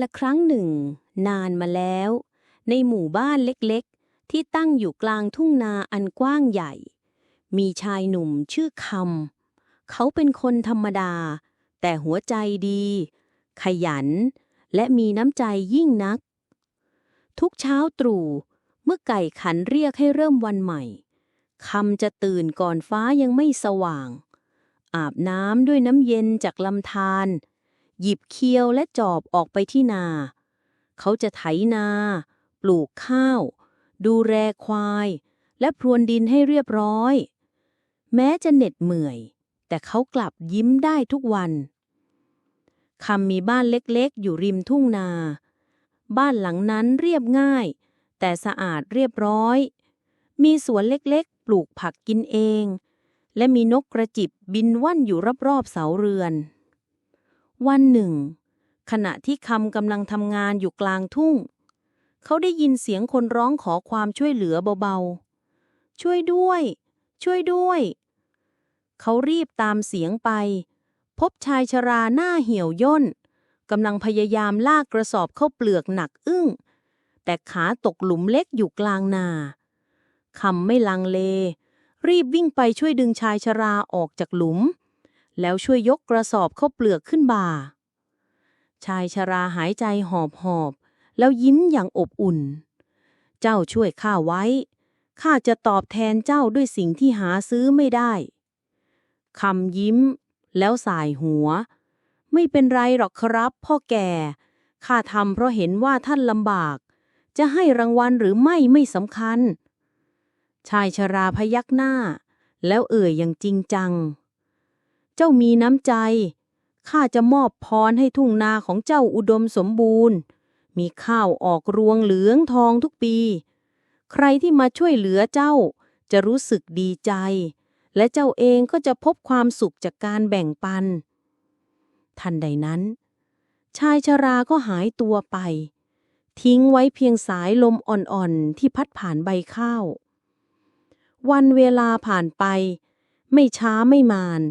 ละครั้งหนึ่ง นานมาแล้ว ในหมู่บ้านเล็กๆ ที่ตั้งอยู่กลางทุ่งนาอันกว้างใหญ่ มีชายหนุ่มชื่อคำเขาเป็นคนธรรมดา แต่หัวใจดี ขยัน และมีน้ำใจยิ่งนัก ทุกเช้าตรู่เมื่อไก่ขันเรียกให้เริ่มวันใหม่คำจะตื่นก่อนฟ้ายังไม่สว่าง อาบน้ำด้วยน้ำเย็นจากลำธาร หยิบเคียวและจอบออกไปที่นา เขาจะไถนา ปลูกข้าว ดูแลควาย และพรวนดินให้เรียบร้อย แม้จะเหน็ดเหนื่อย แต่เขากลับยิ้มได้ทุกวันคำมีบ้านเล็กๆ อยู่ริมทุ่งนา บ้านหลังนั้นเรียบง่าย แต่สะอาดเรียบร้อย มีสวนเล็กๆ ปลูกผักกินเอง และมีนกกระจิบบินว่อนอยู่รอบๆเสาเรือน วันหนึ่ง ขณะที่คำกำลังทำงานอยู่กลางทุ่ง เขาได้ยินเสียงคนร้องขอความช่วยเหลือเบาๆ ช่วยด้วย ช่วยด้วย เขารีบตามเสียงไป พบชายชราหน้าเหี่ยวย่นกำลังพยายามลากกระสอบเข้าเปลือกหนักอึ้ง แต่ขาตกหลุมเล็กอยู่กลางนาคำไม่ลังเล รีบวิ่งไปช่วยดึงชายชราออกจากหลุม แล้วช่วยยกกระสอบข้าเปลือกขึ้นบ่า ชายชราหายใจหอบหอบ แล้วยิ้มอย่างอบอุ่น เจ้าช่วยข้าไว้ ข้าจะตอบแทนเจ้าด้วยสิ่งที่หาซื้อไม่ได้ คำยิ้ม แล้วสายหัว ไม่เป็นไรหรอกครับ พ่อแก่ ข้าทำเพราะเห็นว่าท่านลำบาก จะให้รางวัลหรือไม่ไม่สำคัญ ชายชราพยักหน้า แล้วเอ่ยอย่างจริงจัง เจ้ามีน้ำใจ ข้าจะมอบพรให้ทุ่งนาของเจ้าอุดมสมบูรณ์ มีข้าวออกรวงเหลืองทองทุกปี ใครที่มาช่วยเหลือเจ้าจะรู้สึกดีใจ และเจ้าเองก็จะพบความสุขจากการแบ่งปัน ทันใดนั้น ชายชราก็หายตัวไป ทิ้งไว้เพียงสายลมอ่อนๆ ที่พัดผ่านใบข้าว วันเวลาผ่านไป ไม่ช้าไม่มาน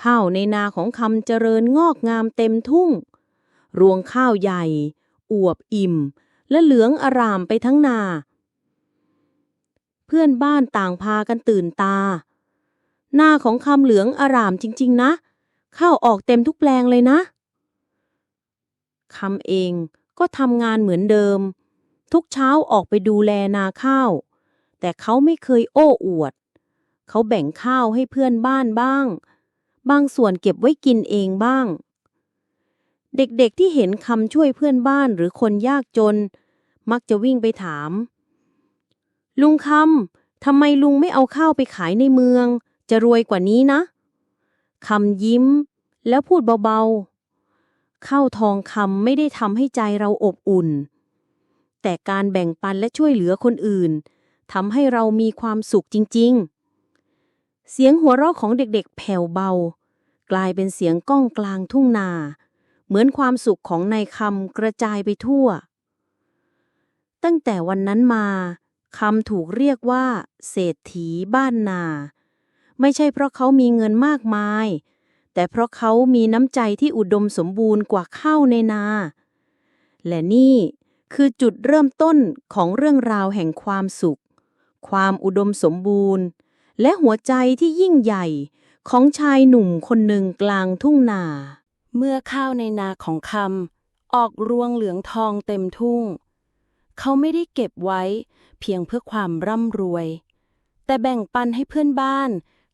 ข้าวในนาของคำเจริญงอกงามเต็มทุ่ง รวงข้าวใหญ่ อวบอิ่ม และเหลืองอร่ามไปทั้งนา เพื่อนบ้านต่างพากันตื่นตา หน้าของคำเหลืองอร่ามจริง ๆ นะ ข้าวออกเต็มทุกแปลงเลยนะคำเองก็ทำงานเหมือนเดิม ทุกเช้าออกไปดูแลนาข้าว แต่เขาไม่เคยโอ้อวด เขาแบ่งข้าวให้เพื่อนบ้านบ้าง บางส่วนเก็บไว้กินเองบ้าง เด็กๆที่เห็นคำช่วยเพื่อนบ้านหรือคนยากจน มักจะวิ่งไปถาม ลุงคำทำไมลุงไม่เอาข้าวไปขายในเมือง จะรวยกว่านี้นะคำยิ้ม แล้วพูดเบาๆข้าวทองคำไม่ได้ทำให้ใจเราอบอุ่น แต่การแบ่งปันและช่วยเหลือคนอื่นทำให้เรามีความสุขจริง ๆ เสียงหัวเราะของเด็กๆ แผ่วเบา กลายเป็นเสียงก้องกลางทุ่งนา เหมือนความสุขของนายคำกระจายไปทั่ว ตั้งแต่วันนั้นมาคำถูกเรียกว่า เศรษฐีบ้านนา ไม่ใช่เพราะเขามีเงินมากมาย แต่เพราะเขามีน้ำใจที่อุดมสมบูรณ์กว่าข้าวในนา และนี่คือจุดเริ่มต้นของเรื่องราวแห่งความสุข ความอุดมสมบูรณ์ และหัวใจที่ยิ่งใหญ่ ของชายหนุ่มคนหนึ่งกลางทุ่งนา เมื่อข้าวในนาของคำออกรวงเหลืองทองเต็มทุ่ง เขาไม่ได้เก็บไว้ เพียงเพื่อความร่ำรวย แต่แบ่งปันให้เพื่อนบ้าน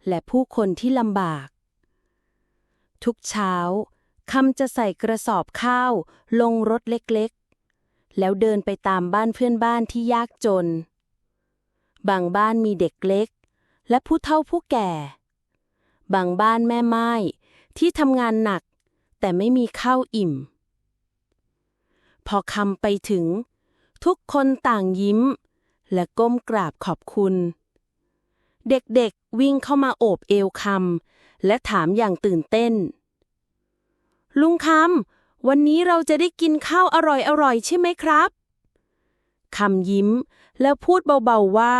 และผู้คนที่ลำบาก ทุกเช้าคำจะใส่กระสอบข้าวลงรถเล็กๆ แล้วเดินไปตามบ้านเพื่อนบ้านที่ยากจน บางบ้านมีเด็กเล็ก และผู้เฒ่าผู้แก่ บางบ้านแม่ไม้ที่ทำงานหนัก แต่ไม่มีข้าวอิ่ม พอคำไปถึง ทุกคนต่างยิ้ม และก้มกราบขอบคุณ เด็กๆวิ่งเข้ามาโอบเอวคำและถามอย่างตื่นเต้น ลุงคำวันนี้เราจะได้กินข้าวอร่อยๆใช่ไหมครับคำยิ้มแล้วพูดเบาๆว่า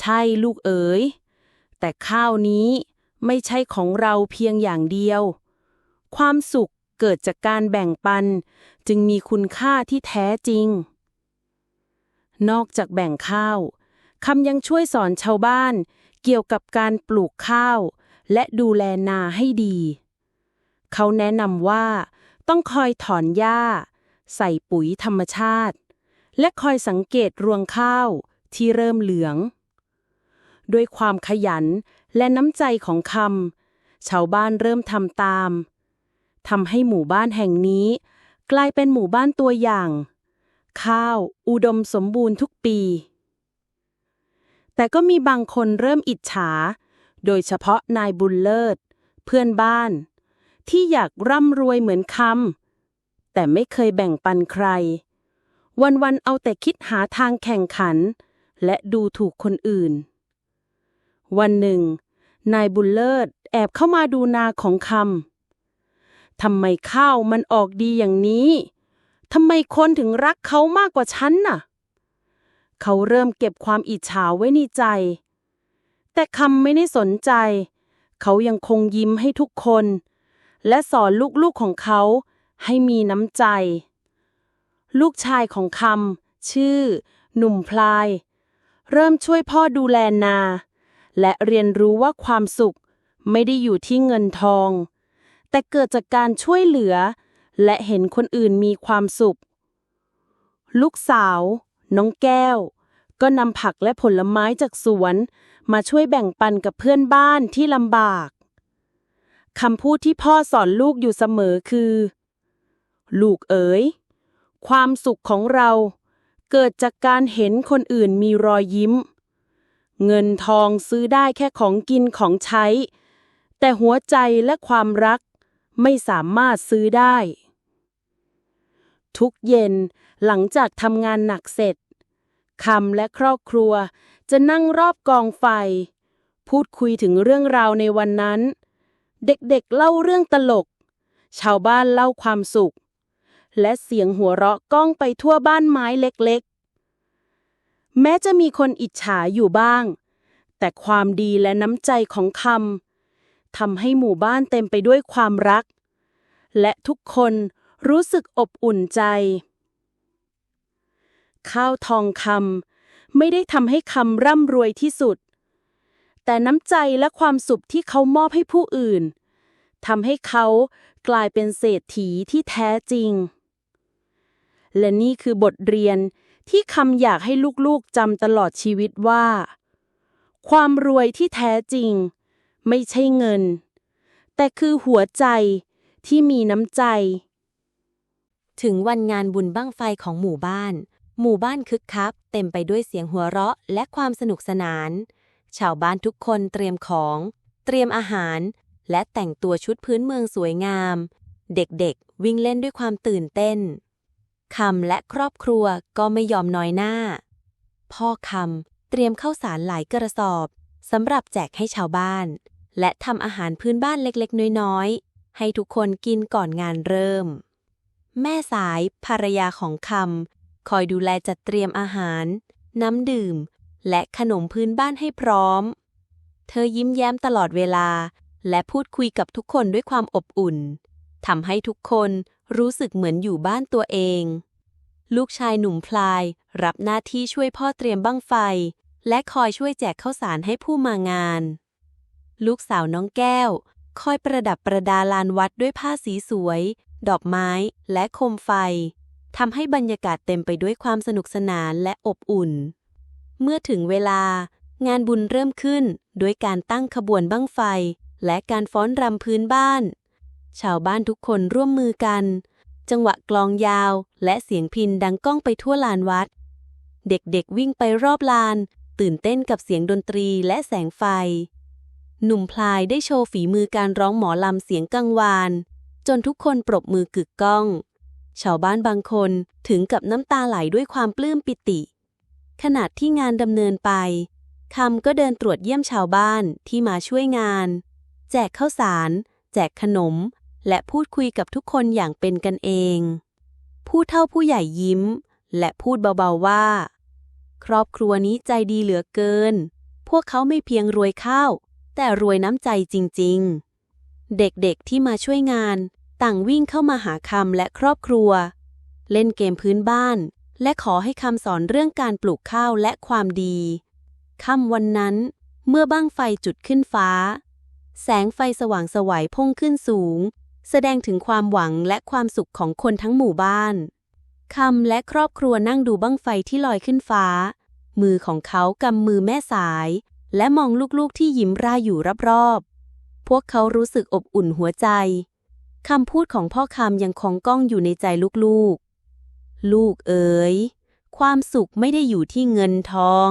ใช่ลูกเอ๋ย แต่ข้าวนี้ไม่ใช่ของเราเพียงอย่างเดียว ความสุขเกิดจากการแบ่งปัน จึงมีคุณค่าที่แท้จริง นอกจากแบ่งข้าวคำยังช่วยสอนชาวบ้าน เกี่ยวกับการปลูกข้าว และดูแลนาให้ดี เขาแนะนำว่า ต้องคอยถอนหญ้า ใส่ปุ๋ยธรรมชาติ และคอยสังเกตรวงข้าวที่เริ่มเหลือง ด้วยความขยันและน้ำใจของคำชาวบ้านเริ่มทำตามทำให้หมู่บ้านแห่งนี้ กลายเป็นหมู่บ้านตัวอย่าง ข้าว อุดมสมบูรณ์ทุกปี แต่ก็มีบางคนเริ่มอิจฉา โดยเฉพาะนายบุญเลิศ เพื่อนบ้าน ที่อยากร่ำรวยเหมือนคำแต่ไม่เคยแบ่งปันใคร วันๆเอาแต่คิดหาทางแข่งขัน และดูถูกคนอื่น วันหนึ่ง นายบุญเลิศแอบเข้ามาดูนาของคำทำไมข้าวมันออกดีอย่างนี้ทำไมคนถึงรักเขามากกว่าฉันน่ะ เขาเริ่มเก็บความอิจฉาไว้ในใจ แต่คำไม่ได้สนใจ เขายังคงยิ้มให้ทุกคน และสอนลูกๆของเขาให้มีน้ำใจ ลูกชายของคำชื่อ หนุ่มพลาย เริ่มช่วยพ่อดูแลนา และเรียนรู้ว่าความสุขไม่ได้อยู่ที่เงินทอง แต่เกิดจากการช่วยเหลือ และเห็นคนอื่นมีความสุข ลูกสาว น้องแก้ว ก็นำผักและผลไม้จากสวน มาช่วยแบ่งปันกับเพื่อนบ้านที่ลำบากคำพูดที่พ่อสอนลูกอยู่เสมอคือ ลูกเอ๋ย ความสุขของเรา เกิดจากการเห็นคนอื่นมีรอยยิ้ม เงินทองซื้อได้แค่ของกินของใช้ แต่หัวใจและความรักไม่สามารถซื้อได้ ทุกเย็นหลังจากทำงานหนักเสร็จคำและครอบครัวจะนั่งรอบกองไฟ พูดคุยถึงเรื่องราวในวันนั้น เด็กๆเล่าเรื่องตลก ชาวบ้านเล่าความสุข และเสียงหัวเราะก้องไปทั่วบ้านไม้เล็ก แม้จะมีคนอิจฉาอยู่บ้าง แต่ความดีและน้ำใจของคำทำให้หมู่บ้านเต็มไปด้วยความรัก และทุกคนรู้สึกอบอุ่นใจ ข้าวทองคำไม่ได้ทำให้คำร่ำรวยที่สุด แต่น้ำใจและความสุขที่เขามอบให้ผู้อื่นทำให้เขากลายเป็นเศรษฐีที่แท้จริง และนี่คือบทเรียนที่คำอยากให้ลูกๆจำตลอดชีวิตว่า ความรวยที่แท้จริง ไม่ใช่เงิน แต่คือหัวใจที่มีน้ำใจ ถึงวันงานบุญบั้งไฟของหมู่บ้าน หมู่บ้านคึกคักเต็มไปด้วยเสียงหัวเราะและความสนุกสนาน ชาวบ้านทุกคนเตรียมของ เตรียมอาหาร และแต่งตัวชุดพื้นเมืองสวยงาม เด็กๆ วิ่งเล่นด้วยความตื่นเต้น คำและครอบครัวก็ไม่ยอมน้อยหน้า พ่อคำเตรียมข้าวสารหลายกระสอบสำหรับแจกให้ชาวบ้าน และทำอาหารพื้นบ้านเล็กๆ น้อยๆ ให้ทุกคนกินก่อนงานเริ่ม แม่สายภรรยาของคำคอยดูแลจัดเตรียมอาหาร น้ำดื่ม และขนมพื้นบ้านให้พร้อม เธอยิ้มแย้มตลอดเวลา และพูดคุยกับทุกคนด้วยความอบอุ่น ทำให้ทุกคนรู้สึกเหมือนอยู่บ้านตัวเอง ลูกชายหนุ่มพลาย รับหน้าที่ช่วยพ่อเตรียมบั้งไฟ และคอยช่วยแจกข้าวสารให้ผู้มางาน ลูกสาวน้องแก้ว คอยประดับประดาลานวัดด้วยผ้าสีสวย ดอกไม้และโคมไฟทำให้บรรยากาศเต็มไปด้วยความสนุกสนานและอบอุ่น เมื่อถึงเวลางานบุญเริ่มขึ้นด้วยการตั้งขบวนบั้งไฟ และการฟ้อนรำพื้นบ้าน ชาวบ้านทุกคนร่วมมือกัน จังหวะกลองยาวและเสียงพินดังก้องไปทั่วลานวัด เด็กๆวิ่งไปรอบลาน ตื่นเต้นกับเสียงดนตรีและแสงไฟ หนุ่มพลายได้โชว์ฝีมือการร้องหมอลำเสียงกังวาน จนทุกคนปรบมือกึกก้อง ชาวบ้านบางคนถึงกับน้ำตาไหลด้วยความปลื้มปิติ ขณะที่งานดำเนินไปคำก็เดินตรวจเยี่ยมชาวบ้านที่มาช่วยงาน แจกข้าวสาร แจกขนม และพูดคุยกับทุกคนอย่างเป็นกันเอง ผู้เฒ่าผู้ใหญ่ยิ้ม และพูดเบาๆว่า ครอบครัวนี้ใจดีเหลือเกิน พวกเขาไม่เพียงรวยข้าว แต่รวยน้ำใจจริงๆ เด็กๆที่มาช่วยงาน ต่างวิ่งเข้ามาหาคำและครอบครัว เล่นเกมพื้นบ้าน และขอให้คำสอนเรื่องการปลูกข้าวและความดีค่ำวันนั้น เมื่อบ้างไฟจุดขึ้นฟ้า แสงไฟสว่างสวัยพุ่งขึ้นสูง แสดงถึงความหวังและความสุขของคนทั้งหมู่บ้านคำและครอบครัวนั่งดูบั้งไฟที่ลอยขึ้นฟ้า มือของเขากำมือแม่สาย และมองลูกๆที่ยิ้มร่าอยู่รอบๆ พวกเขารู้สึกอบอุ่นหัวใจคำพูดของพ่อคำยังคงก้องอยู่ในใจลูกๆ ลูกเอ๋ย ความสุขไม่ได้อยู่ที่เงินทอง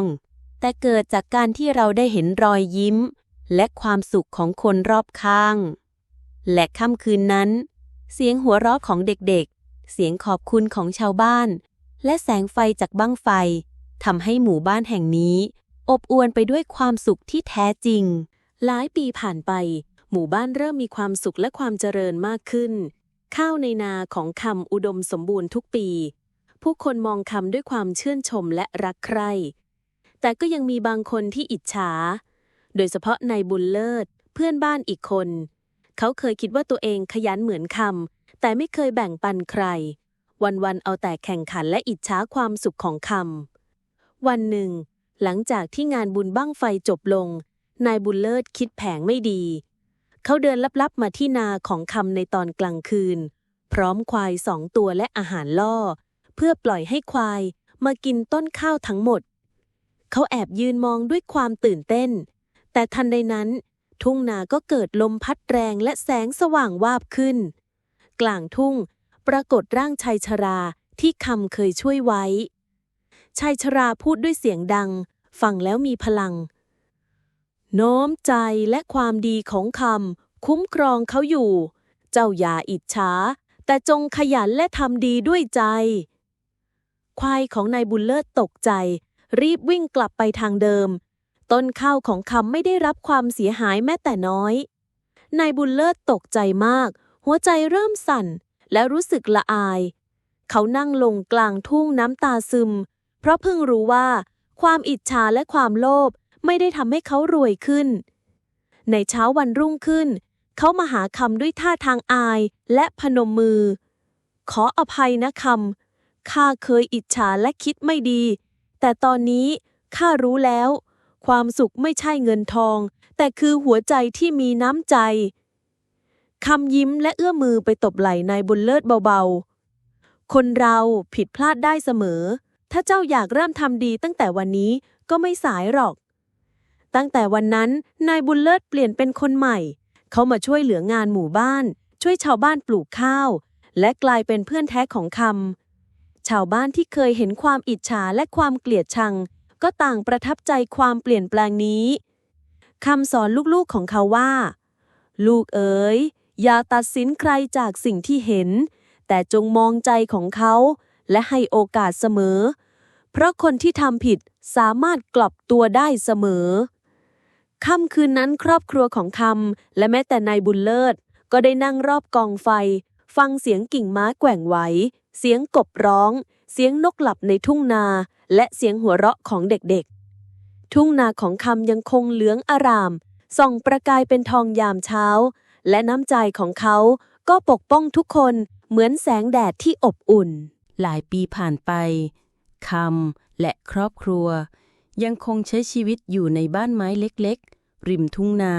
แต่เกิดจากการที่เราได้เห็นรอยยิ้ม และความสุขของคนรอบข้าง และค่ำคืนนั้น เสียงหัวเราะของเด็กๆ เสียงขอบคุณของชาวบ้าน และแสงไฟจากบั้งไฟทำให้หมู่บ้านแห่งนี้ อบอวลไปด้วยความสุขที่แท้จริง หลายปีผ่านไป หมู่บ้านเริ่มมีความสุขและความเจริญมากขึ้น ข้าวในนาของคำอุดมสมบูรณ์ทุกปี ผู้คนมองคำด้วยความชื่นชมและรักใคร่แต่ก็ยังมีบางคนที่อิจฉา โดยเฉพาะนายบุญเลิศ เพื่อนบ้านอีกคน เขาเคยคิดว่าตัวเองขยันเหมือนคำแต่ไม่เคยแบ่งปันใคร วันๆเอาแต่แข่งขันและอิจฉาความสุขของคำวันหนึ่ง หลังจากที่งานบุญบั้งไฟจบลง นายบุญเลิศคิดแผงไม่ดี เขาเดินลับๆมาที่นาของคำในตอนกลางคืน พร้อมควายสองตัวและอาหารล่อ เพื่อปล่อยให้ควายมากินต้นข้าวทั้งหมด เขาแอบยืนมองด้วยความตื่นเต้น แต่ทันใดนั้น ทุ่งนาก็เกิดลมพัดแรงและแสงสว่างวาบขึ้น กลางทุ่ง ปรากฏร่างชายชราที่คำเคยช่วยไว้ ชายชราพูดด้วยเสียงดัง ฟังแล้วมีพลัง โน้มใจและความดีของคำคุ้มครองเขาอยู่ เจ้าอย่าอิจฉา แต่จงขยันและทำดีด้วยใจ ควายของนายบุญเลิศตกใจ รีบวิ่งกลับไปทางเดิม ต้นข้าวของคำไม่ได้รับความเสียหายแม้แต่น้อย นายบุญเลิศตกใจมาก หัวใจเริ่มสั่น และรู้สึกละอาย เขานั่งลงกลางทุ่งน้ำตาซึม เพราะเพิ่งรู้ว่า ความอิจฉาและความโลภไม่ได้ทำให้เขารวยขึ้น ในเช้าวันรุ่งขึ้น เขามาหาคำด้วยท่าทางอายและพนมมือ ขออภัยนะคำข้าเคยอิจฉาและคิดไม่ดี แต่ตอนนี้ข้ารู้แล้ว ความสุขไม่ใช่เงินทอง แต่คือหัวใจที่มีน้ำใจคำยิ้มและเอื้อมือไปตบไหล่นายบุญเลิศเบาๆ คนเราผิดพลาดได้เสมอ ถ้าเจ้าอยากเริ่มทำดีตั้งแต่วันนี้ก็ไม่สายหรอก ตั้งแต่วันนั้นนายบุญเลิศเปลี่ยนเป็นคนใหม่ เขามาช่วยเหลืองานหมู่บ้าน ช่วยชาวบ้านปลูกข้าว และกลายเป็นเพื่อนแท้ของคำชาวบ้านที่เคยเห็นความอิจฉาและความเกลียดชัง ก็ต่างประทับใจความเปลี่ยนแปลงนี้คำสอนลูกๆของเขาว่า ลูกเอ๋ยอย่าตัดสินใครจากสิ่งที่เห็น แต่จงมองใจของเขา และให้โอกาสเสมอ เพราะคนที่ทำผิดสามารถกลับตัวได้เสมอค่ำคืนนั้นครอบครัวของคำและแม้แต่นายบุญเลิศ ก็ได้นั่งรอบกองไฟ ฟังเสียงกิ่งไม้แกว่งไหว เสียงกบร้อง เสียงนกหลับในทุ่งนา และเสียงหัวเราะของเด็กๆ ทุ่งนาของคำยังคงเหลืองอาราม ส่องประกายเป็นทองยามเช้า และน้ำใจของเขาก็ปกป้องทุกคนเหมือนแสงแดดที่อบอุ่น หลายปีผ่านไปคำและครอบครัว ยังคงใช้ชีวิตอยู่ในบ้านไม้เล็กๆ ริมทุ่งนา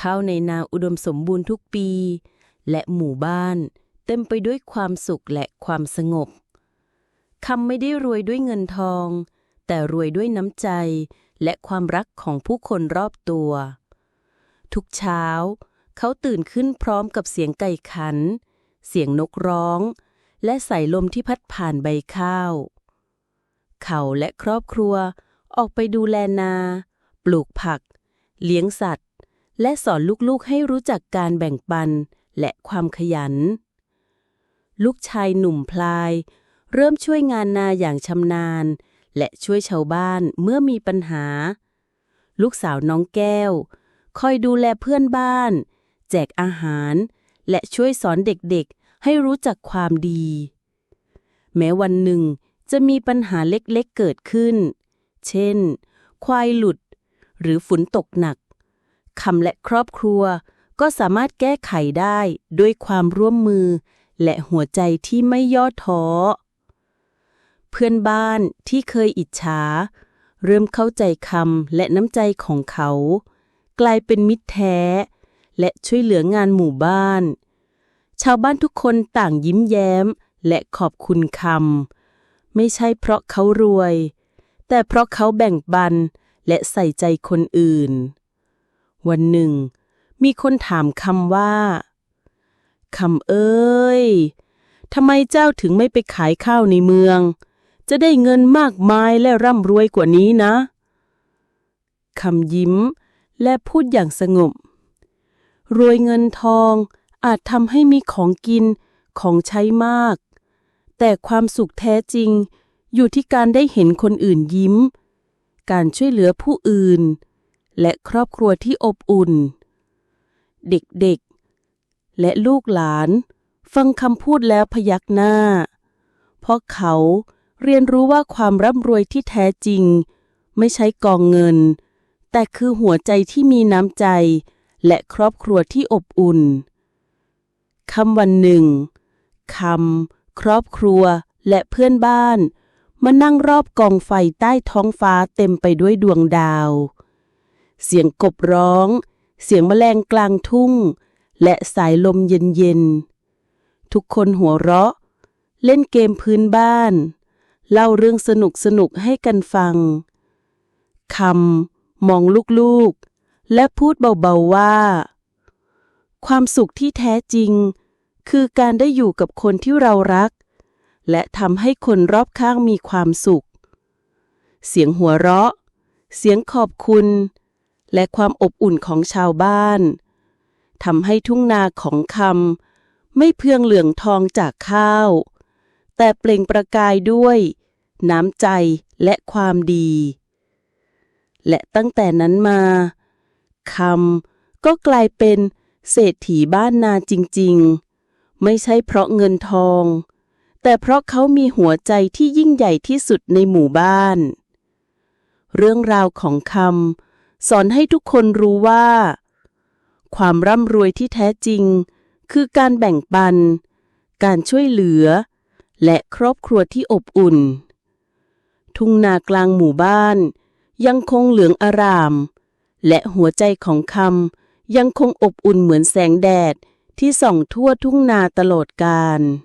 ข้าวในนาอุดมสมบูรณ์ทุกปี และหมู่บ้านเต็มไปด้วยความสุขและความสงบ คำไม่ได้รวยด้วยเงินทอง แต่รวยด้วยน้ำใจ และความรักของผู้คนรอบตัว ทุกเช้า เขาตื่นขึ้นพร้อมกับเสียงไก่ขัน เสียงนกร้อง และสายลมที่พัดผ่านใบข้าว เขาและครอบครัวออกไปดูแลนา ปลูกผัก เลี้ยงสัตว์ และสอนลูกๆให้รู้จักการแบ่งปันและความขยัน ลูกชายหนุ่มพลาย เริ่มช่วยงานนาอย่างชำนาญ และช่วยชาวบ้านเมื่อมีปัญหา ลูกสาวน้องแก้ว คอยดูแลเพื่อนบ้าน แจกอาหาร และช่วยสอนเด็กๆ ให้รู้จักความดี แม้วันหนึ่งจะมีปัญหาเล็กๆเกิดขึ้น เช่น ควายหลุด หรือฝนตกหนักคำและครอบครัวก็สามารถแก้ไขได้ด้วยความร่วมมือ และหัวใจที่ไม่ย่อท้อ พื่อนบ้านที่เคยอิจฉา เริ่มเข้าใจคำและน้ำใจของเขา กลายเป็นมิตรแท้ และช่วยเหลืองานหมู่บ้าน ชาวบ้านทุกคนต่างยิ้มแย้มและขอบคุณคำไม่ใช่เพราะเขารวย แต่เพราะเขาแบ่งปันและใส่ใจคนอื่น วันหนึ่ง มีคนถามคำว่าคำเอ้ยทำไมเจ้าถึงไม่ไปขายข้าวในเมือง จะได้เงินมากมายและร่ำรวยกว่านี้นะ คำยิ้มและพูดอย่างสงบ รวยเงินทองอาจทำให้มีของกินของใช้มาก แต่ความสุขแท้จริง อยู่ที่การได้เห็นคนอื่นยิ้ม การช่วยเหลือผู้อื่น และครอบครัวที่อบอุ่น เด็กๆ และลูกหลาน ฟังคำพูดแล้วพยักหน้า เพราะเขา เรียนรู้ว่าความร่ำรวยที่แท้จริง ไม่ใช่กองเงิน แต่คือหัวใจที่มีน้ำใจ และครอบครัวที่อบอุ่นคำวันหนึ่งคำครอบครัวและเพื่อนบ้าน มานั่งรอบกองไฟใต้ท้องฟ้าเต็มไปด้วยดวงดาว เสียงกบร้อง เสียงแมลงกลางทุ่ง และสายลมเย็นๆ ทุกคนหัวเราะ เล่นเกมพื้นบ้าน เล่าเรื่องสนุกสนุกให้กันฟังคำมองลูกๆ และพูดเบาๆว่า ความสุขที่แท้จริง คือการได้อยู่กับคนที่เรารัก และทำให้คนรอบข้างมีความสุข เสียงหัวเราะ เสียงขอบคุณ และความอบอุ่นของชาวบ้านทำให้ทุ่งนาของคำไม่เพียงเหลืองทองจากข้าว แต่เปล่งประกายด้วย น้ำใจและความดี และตั้งแต่นั้นมาคำก็กลายเป็นเศรษฐีบ้านนาจริง ๆ ไม่ใช่เพราะเงินทอง แต่เพราะเขามีหัวใจที่ยิ่งใหญ่ที่สุดในหมู่บ้าน เรื่องราวของคำสอนให้ทุกคนรู้ว่า ความร่ำรวยที่แท้จริง คือการแบ่งปัน การช่วยเหลือ และครอบครัวที่อบอุ่น ทุ่งนากลางหมู่บ้าน ยังคงเหลืองอาราม และหัวใจของคำยังคงอบอุ่นเหมือนแสงแดดที่ส่องทั่วทุ่งนาตลอดกาล